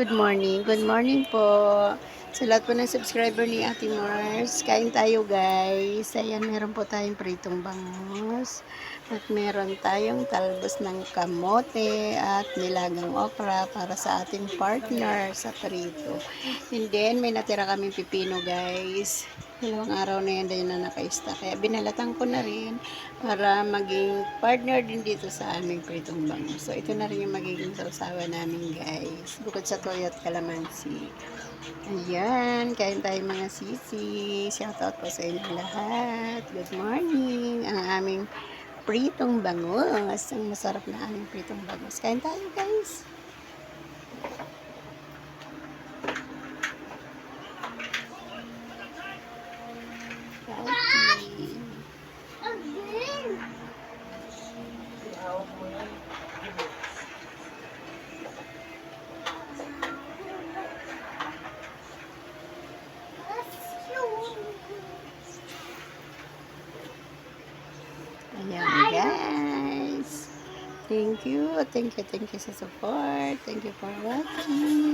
good morning. Good morning po. Sa lahat po ng subscriber ni Ate Mars, kain tayo guys. Ayan, meron po tayong pritong bangus. At meron tayong talbos ng kamote at nilagang okra para sa ating partner sa prito. And then, may natira kaming pipino guys. Dalawang araw na yan din na nakaista. Kaya binalatan ko na rin para maging partner din dito sa aming pritong bangus. So, ito na rin yung magiging sausawa namin guys. Bukod sa toyo at kalamansi. Ayan, kain tayo mga sisi. Shoutout po sa inyo lahat. Good morning. Ang aming pritong bangus. Ang masarap na aming pritong bangus. Kain tayo guys. Kain. Ayan, guys. Thank you. Thank you. Thank you sa support. Thank you for watching.